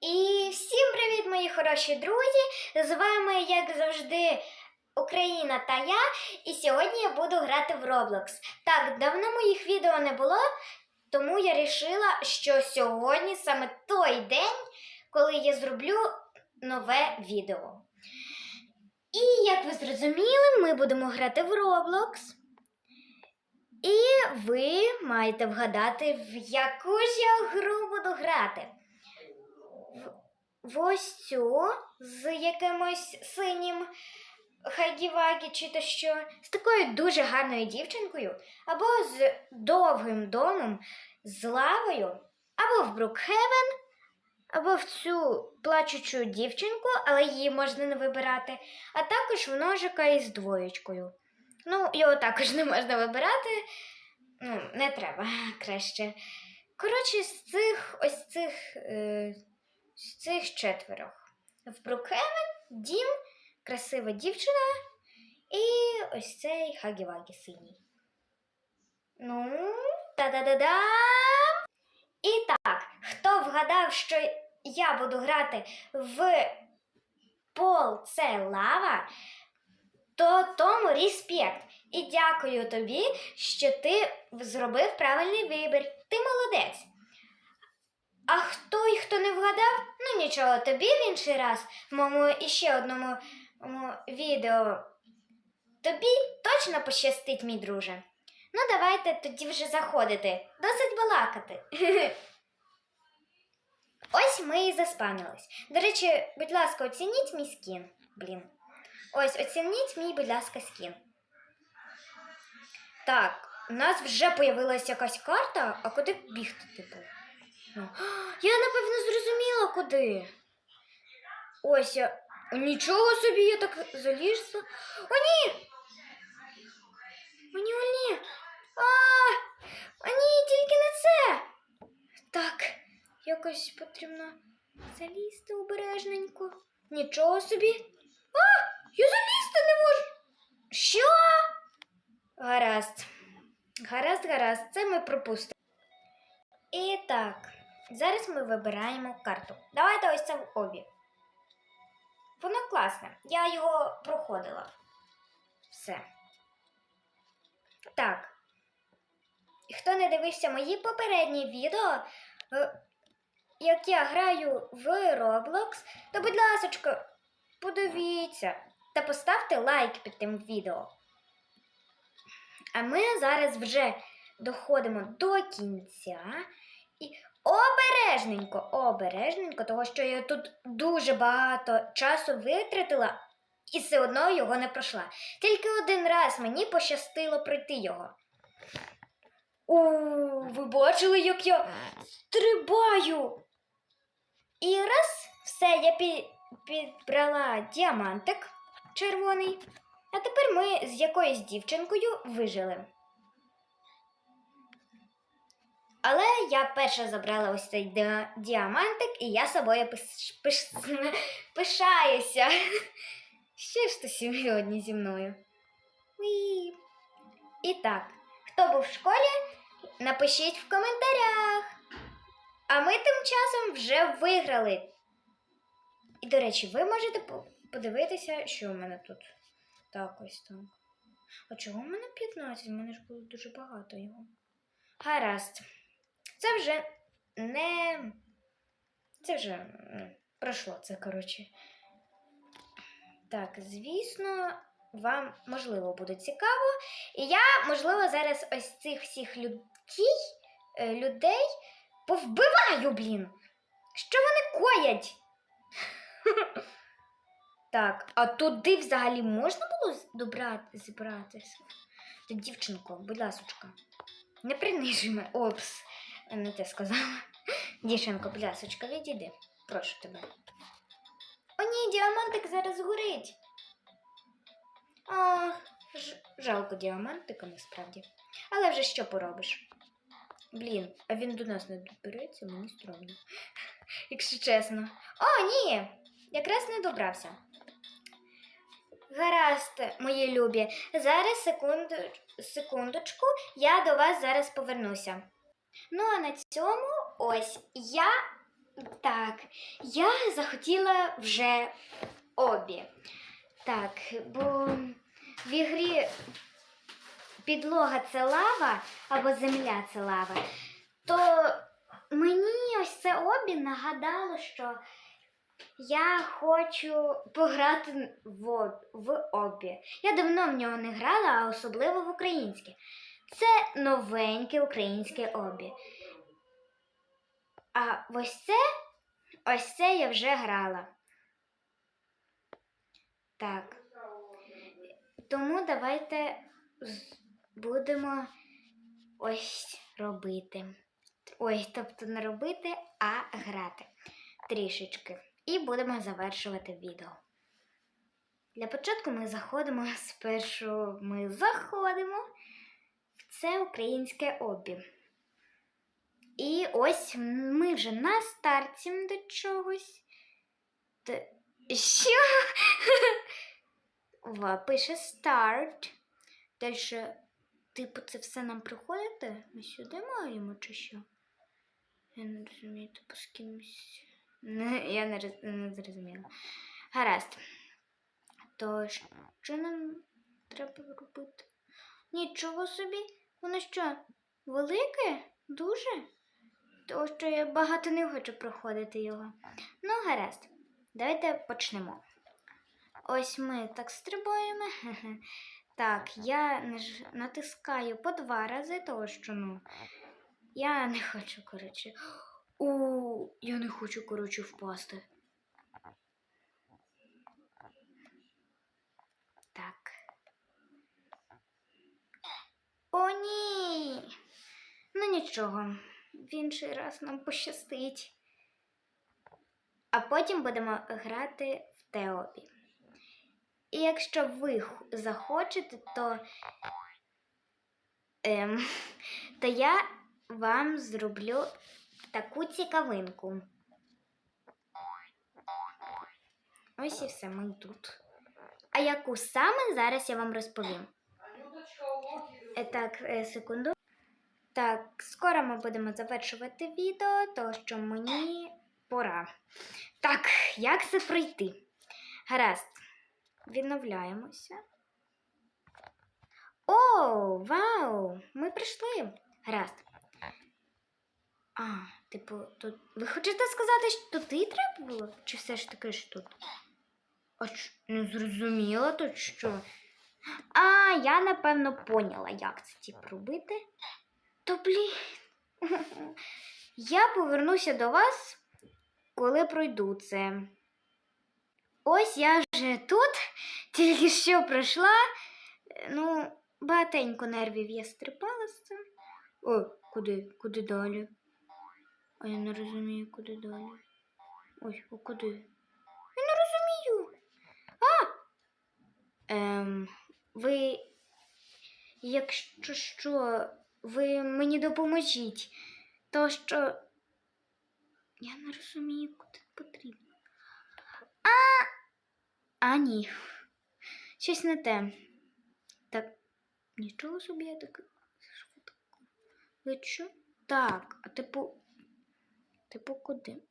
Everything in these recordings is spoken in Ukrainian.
І всім привіт, мої хороші друзі! З вами, як завжди, Україна та я. І сьогодні я буду грати в Roblox. Так, давно моїх відео не було, тому я вирішила, що сьогодні саме той день, коли я зроблю нове відео. І як ви зрозуміли, ми будемо грати в Roblox. І ви маєте вгадати, в яку ж я гру буду грати. В цю з якимось синім хайгівагі чи то що, з такою дуже гарною дівчинкою, або з довгим домом, з лавою, або в Брукхевен, або в цю плачучу дівчинку, але її можна не вибирати, а також в ножика із двоєчкою. Ну, його також не можна вибирати. Ну, не треба краще. Коротше, з цих ось цих. Е, з цих четверох. В Брукхевен, Дім, красива дівчина і ось цей Хагі-Вагі синій. Ну, та-да-да-да. І так, хто вгадав, що я буду грати в пол це лава, то тому респект. І дякую тобі, що ти зробив правильний вибір. Ти молодець. А хто і хто не вгадав, ну нічого, тобі в інший раз в моєму іще одному відео. Тобі точно пощастить, мій друже. Ну, давайте тоді вже заходити. Досить балакати. Ось ми і заспамились. До речі, будь ласка, оцініть мій скін. Блін. Ось, оцініть мій, будь ласка, скін. Так, у нас вже появилась якась карта, а куди бігти, типу? Ну, куди. Ось я. Нічого собі, я так залізла. О, ні! О, ні, о, ні. А, о, ні, тільки не це. Так, якось потрібно залізти обережненько. Нічого собі. А, я залізти не можу. Що? Гаразд. Гаразд, гаразд, це ми пропустимо. І так, зараз ми вибираємо карту. Давайте ось це в обі. Воно класне. Я його проходила. Все. Так. Хто не дивився мої попередні відео, е, як я граю в Roblox, то, будь ласка, подивіться та поставте лайк під тим відео. А ми зараз вже доходимо до кінця і обережненько, обережненько, того що я тут дуже багато часу витратила і все одно його не пройшла. Тільки один раз мені пощастило пройти його. У, ви бачили, як я стрибаю? І раз, все, я пі- підбрала діамантик червоний. А тепер ми з якоюсь дівчинкою вижили. Але я перша забрала ось цей діамантик, і я собою пиш, пиш, пишаюся. Ще ж ти сьогодні зі мною. І так, хто був в школі, напишіть в коментарях. А ми тим часом вже виграли. І, до речі, ви можете подивитися, що у мене тут. Так, ось так. А чого в мене 15? У мене ж було дуже багато його. Гаразд. Це вже не. Це вже пройшло це, коротше. Так, звісно, вам можливо буде цікаво. І я, можливо, зараз ось цих всіх людей, е, людей повбиваю, блін. Що вони коять? Так, а туди взагалі можна було добрати, зібратися? Дівчинко, будь ласочка, не принижуй мене. Опс, не те сказала. Дівчинко, будь ласочка, відійди. Прошу тебе. О, ні, діамантик зараз горить. А, ж, жалко діамантика насправді. Але вже що поробиш? Блін, а він до нас не добереться, мені стромно. Якщо чесно. О, ні! Якраз не добрався. Гаразд, мої любі. Зараз секунду, секундочку, я до вас зараз повернуся. Ну, а на цьому ось я Так, я захотіла вже обі. Так, бо в ігрі підлога це лава або земля це лава, то мені ось це обі нагадало, що я хочу пограти в, обі. Я давно в нього не грала, а особливо в українське. Це новеньке українське обі. А ось це, ось це я вже грала. Так. Тому давайте будемо ось робити. Ой, тобто не робити, а грати трішечки. І будемо завершувати відео. Для початку ми заходимо спершу. Ми заходимо це українське обі. І ось ми вже на старті до чогось. Т- Що? Ва, пише старт. Далі, типу, це все нам приходити? Ми сюди маємо чи що? Я не розумію, типу з кимось. Я не, роз- не зрозуміла. Гаразд. То що нам треба робити? Нічого собі. Воно що, велике? Дуже? Тому що я багато не хочу проходити його. Ну, гаразд. Давайте почнемо. Ось ми так стрибаємо. Так, я натискаю по два рази, тому що ну. Я не хочу, коротше. У, я не хочу, коротше, впасти. Так. О, ні. Ну нічого, в інший раз нам пощастить. А потім будемо грати в Теобі. І якщо ви захочете, то, ем, то я вам зроблю таку цікавинку. Ось і все, ми тут. А яку саме зараз я вам розповім. Е, Так, е, секунду. Так, скоро ми будемо завершувати відео, тому що мені пора. Так, як це пройти? Гаразд. Відновляємося. О, вау! Ми прийшли. Гаразд. А, типу, тут. Ви хочете сказати, що тут і треба було? Чи все ж таки ж тут? А не зрозуміла тут що. А, я напевно поняла, як це типу робити. То блін. Я повернуся до вас, коли пройду це. Ось я вже тут, тільки що пройшла. Ну, багатенько нервів я стрипала з цим. О, куди? Куди далі? А я не розумію, куди далі. Ой, а куди? Я не розумію. А! Ем, ви, якщо що, ви мені допоможіть, то що я не розумію, куди потрібно. А, а ні. Щось не те. Так, нічого собі я так швидко лечу. Так, а типу. Типу куди?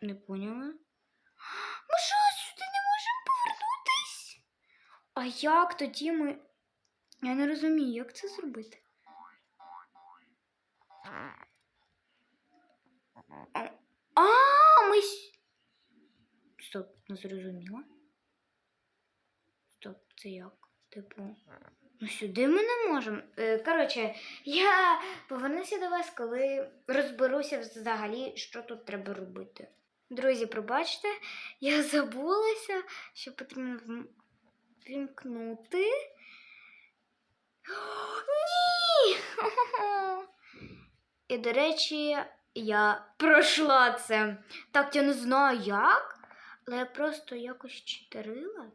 Не поняла. Ми що, сюди не можемо повернутись? А як тоді ми. Я не розумію, як це зробити. А, А, ми. с- Стоп, не зрозуміла. Стоп, це як? Типу. Ну сюди ми не можемо. Е, коротше, я повернуся до вас, коли розберуся взагалі, що тут треба робити. Друзі, пробачте, я забулася, що потрібно вімкнути. Ні! І, до речі, я пройшла це. Так, я не знаю як, але я просто якось читерила.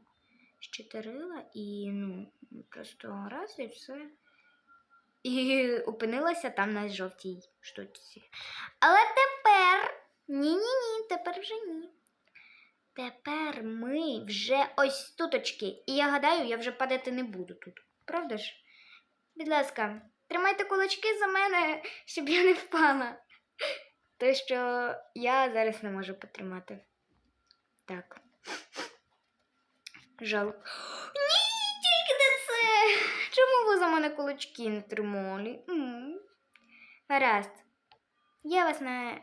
Щитерила і ну, просто раз і все. І опинилася там на жовтій штучці. Але тепер ні-ні-ні, тепер вже ні. Тепер ми вже ось туточки. І я гадаю, я вже падати не буду тут. Правда ж? Будь ласка, тримайте кулачки за мене, щоб я не впала. те, що я зараз не можу потримати. Так. Жалко. Ні, тільки не це. Чому ви за мене кулачки не тримали? Гаразд. Я вас не.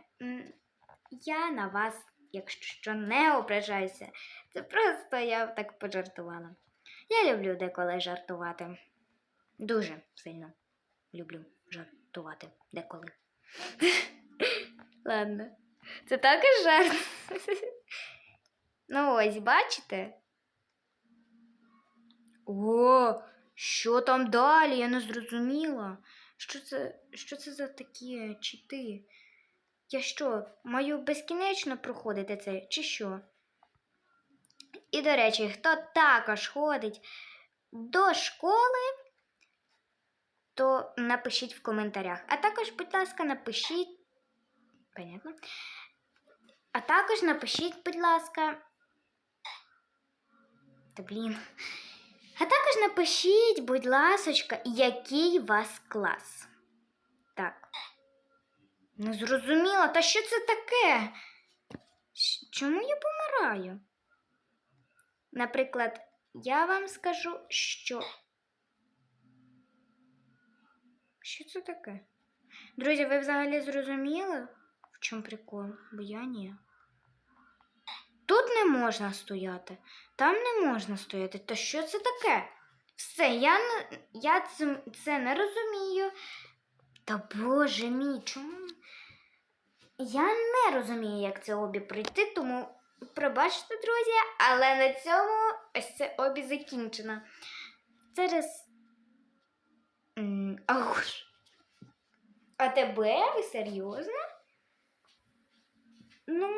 Я на вас, якщо що, не ображаюся. Це просто я так пожартувала. Я люблю деколи жартувати. Дуже сильно люблю жартувати деколи. Ладно. Це також жарт. Ну ось, бачите? О, що там далі? Я не зрозуміла. Що це, що це за такі чити? Я що, маю безкінечно проходити це, чи що? І, до речі, хто також ходить до школи, то напишіть в коментарях. А також, будь ласка, напишіть. Понятно? А також напишіть, будь ласка. Та блін. А також напишіть, будь ласочка, який вас клас. Так. Не зрозуміла, та що це таке? Чому я помираю? Наприклад, я вам скажу, що. Що це таке? Друзі, ви взагалі зрозуміли, в чому прикол? Бо я ні. Можна стояти, там не можна стояти. Та що це таке? Все, я, я це, це не розумію. Та боже мій, чому? Я не розумію, як це обі пройти, тому пробачте, друзі, але на цьому ось це обі закінчено. Зараз. Ауш. А тебе? Ви серйозно? Ну,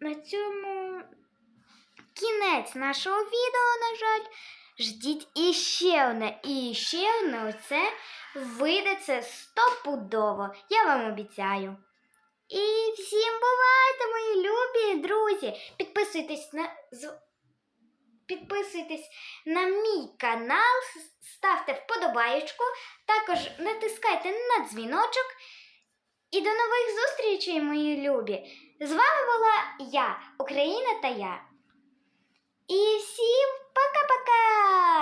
на цьому кінець нашого відео, на жаль. Ждіть іще одне, і ще одне оце вийде це стопудово. Я вам обіцяю. І всім бувайте, мої любі друзі! Підписуйтесь на підписуйтесь на мій канал, ставте вподобаєчку, також натискайте на дзвіночок. І до нових зустрічей, мої любі! З вами була я, Україна та я. І всім пока-пока!